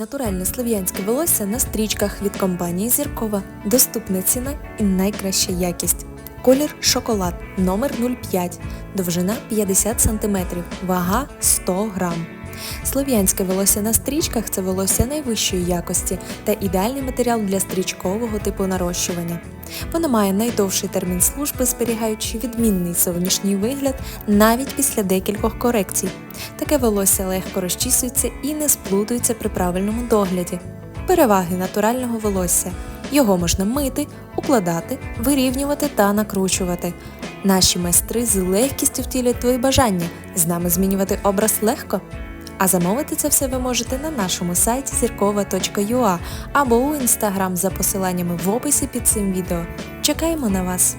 Натуральне слов'янське волосся на стрічках від компанії Зіркова. Доступна ціна і найкраща якість. Колір шоколад номер 05, довжина 50 см, вага 100 грам. Слов'янське волосся на стрічках це волосся найвищої якості та ідеальний матеріал для стрічкового типу нарощування. Воно має найдовший термін служби, зберігаючи відмінний зовнішній вигляд навіть після декількох корекцій. Таке волосся легко розчісується і не сплутується при правильному догляді. Переваги натурального волосся. Його можна мити, укладати, вирівнювати та накручувати. Наші майстри з легкістю втілять твої бажання. З нами змінювати образ легко. А замовити це все ви можете на нашому сайті зіркова.ua або у інстаграм за посиланнями в описі під цим відео. Чекаємо на вас!